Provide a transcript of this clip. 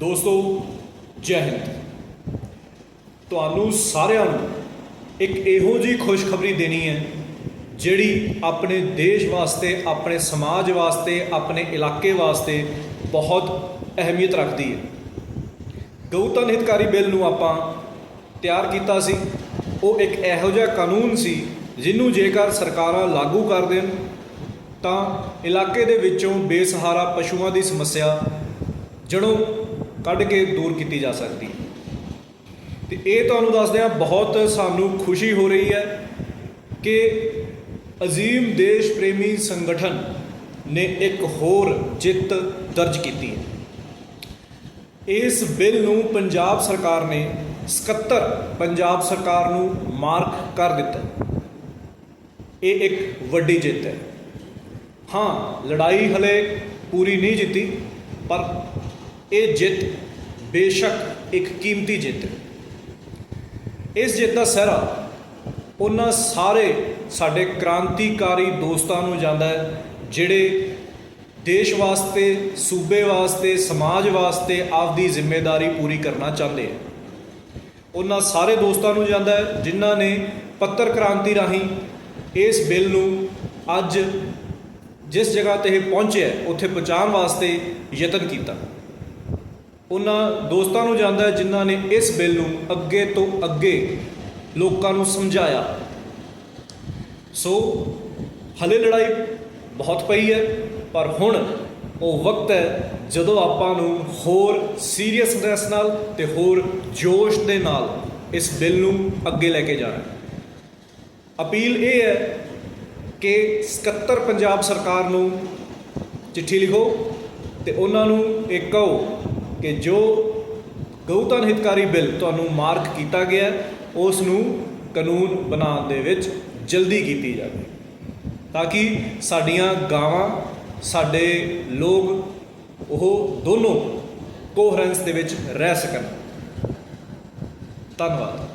ਦੋਸਤੋ, ਜੈ ਹਿੰਦ। ਤੁਹਾਨੂੰ ਸਾਰਿਆਂ ਨੂੰ ਇੱਕ ਇਹੋ ਜੀ ਖੁਸ਼ਖਬਰੀ ਦੇਣੀ ਹੈ, ਜਿਹੜੀ ਆਪਣੇ ਦੇਸ਼ ਵਾਸਤੇ, ਆਪਣੇ ਸਮਾਜ ਵਾਸਤੇ, ਆਪਣੇ ਇਲਾਕੇ ਵਾਸਤੇ ਬਹੁਤ ਅਹਿਮੀਅਤ ਰੱਖਦੀ ਹੈ। ਗਊਤਨ ਹਿਤਕਾਰੀ ਬਿੱਲ ਨੂੰ ਆਪਾਂ ਤਿਆਰ ਕੀਤਾ ਸੀ। ਉਹ ਇੱਕ ਇਹੋ ਜਿਹਾ ਕਾਨੂੰਨ ਸੀ, ਜਿਹਨੂੰ ਜੇਕਰ ਸਰਕਾਰਾਂ ਲਾਗੂ ਕਰ ਦੇਣ, ਤਾਂ ਇਲਾਕੇ ਦੇ ਵਿੱਚੋਂ ਬੇਸਹਾਰਾ ਪਸ਼ੂਆਂ ਦੀ ਸਮੱਸਿਆ, ਜੜੋਂ ਕੱਢ ਕੇ ਦੂਰ ਕੀਤੀ ਜਾ ਸਕਦੀ। ਹੈ ਤੇ ਇਹ ਤੁਹਾਨੂੰ ਦੱਸਦੇ ਹਾਂ, ਬਹੁਤ ਸਾਨੂੰ ਖੁਸ਼ੀ ਹੋ ਰਹੀ ਹੈ ਕਿ ਅਜ਼ੀਮ ਦੇਸ਼ ਪ੍ਰੇਮੀ ਸੰਗਠਨ ਨੇ ਇੱਕ ਹੋਰ ਜਿੱਤ ਦਰਜ ਕੀਤੀ ਹੈ। ਇਸ ਬਿੱਲ ਨੂੰ ਪੰਜਾਬ ਸਰਕਾਰ ਨੇ 77 ਪੰਜਾਬ ਸਰਕਾਰ ਨੂੰ ਮਾਰਕ ਕਰ ਦਿੱਤਾ। ਇਹ ਇੱਕ ਵੱਡੀ ਜਿੱਤ ਹੈ। ਹਾਂ, ਲੜਾਈ ਹਲੇ ਪੂਰੀ ਨਹੀਂ ਜਿੱਤੀ, ਪਰ ਇਹ ਜਿੱਤ ਬੇਸ਼ੱਕ ਇੱਕ ਕੀਮਤੀ ਜਿੱਤ ਹੈ। ਇਸ ਜਿੱਤ ਦਾ ਸਹਿਰਾ ਉਹਨਾਂ ਸਾਰੇ ਸਾਡੇ ਕ੍ਰਾਂਤੀਕਾਰੀ ਦੋਸਤਾਂ ਨੂੰ ਜਾਂਦਾ ਹੈ, ਜਿਹੜੇ ਦੇਸ਼ ਵਾਸਤੇ, ਸੂਬੇ ਵਾਸਤੇ, ਸਮਾਜ ਵਾਸਤੇ ਆਪਦੀ ਜ਼ਿੰਮੇਵਾਰੀ ਪੂਰੀ ਕਰਨਾ ਚਾਹੁੰਦੇ ਆ ਉਹਨਾਂ ਸਾਰੇ ਦੋਸਤਾਂ ਨੂੰ ਜਾਂਦਾ ਹੈ, ਜਿਨ੍ਹਾਂ ਨੇ ਪੱਤਰ ਕ੍ਰਾਂਤੀ ਰਾਹੀਂ ਇਸ ਬਿੱਲ ਨੂੰ ਅੱਜ ਜਿਸ ਜਗ੍ਹਾ ਤੇ ਇਹ ਪਹੁੰਚਿਆ ਉੱਥੇ ਪਹੁੰਚਾਉਣ ਵਾਸਤੇ ਯਤਨ ਕੀਤਾ। ਉਹਨਾਂ ਦੋਸਤਾਂ ਨੂੰ ਜਾਂਦਾ ਜਿਨ੍ਹਾਂ ਨੇ ਇਸ ਬਿੱਲ ਨੂੰ ਅੱਗੇ ਤੋਂ ਅੱਗੇ ਲੋਕਾਂ ਨੂੰ ਸਮਝਾਇਆ। ਸੋ ਹਲੇ ਲੜਾਈ ਬਹੁਤ ਪਈ ਹੈ, ਪਰ ਹੁਣ ਉਹ ਵਕਤ ਹੈ ਜਦੋਂ ਆਪਾਂ ਨੂੰ ਹੋਰ ਸੀਰੀਅਸਨੈਸ ਨਾਲ ਤੇ ਹੋਰ ਜੋਸ਼ ਦੇ ਨਾਲ ਇਸ ਬਿੱਲ ਨੂੰ ਅੱਗੇ ਲੈ ਕੇ ਜਾਣਾ ਹੈ। ਅਪੀਲ ਇਹ ਹੈ ਕਿ 77 ਪੰਜਾਬ ਸਰਕਾਰ ਨੂੰ ਚਿੱਠੀ ਲਿਖੋ ਤੇ ਉਹਨਾਂ ਨੂੰ ਇਹ ਕਹੋ ਕਿ ਜੋ ਗਊਤਨ ਹਿਤਕਾਰੀ ਬਿੱਲ ਤੁਹਾਨੂੰ ਮਾਰਕ ਕੀਤਾ ਗਿਆ ਉਸ ਨੂੰ ਕਾਨੂੰਨ ਬਣਾਉਣ ਦੇ ਵਿੱਚ ਜਲਦੀ ਕੀਤੀ ਜਾਵੇ। ਤਾਂ ਕਿ ਸਾਡੀਆਂ ਗਾਵਾਂ, ਸਾਡੇ ਲੋਕ ਉਹ ਦੋਨੋਂ ਕੋਹਰੈਂਸ ਦੇ ਵਿੱਚ ਰਹਿ ਸਕਣ। ਧੰਨਵਾਦ।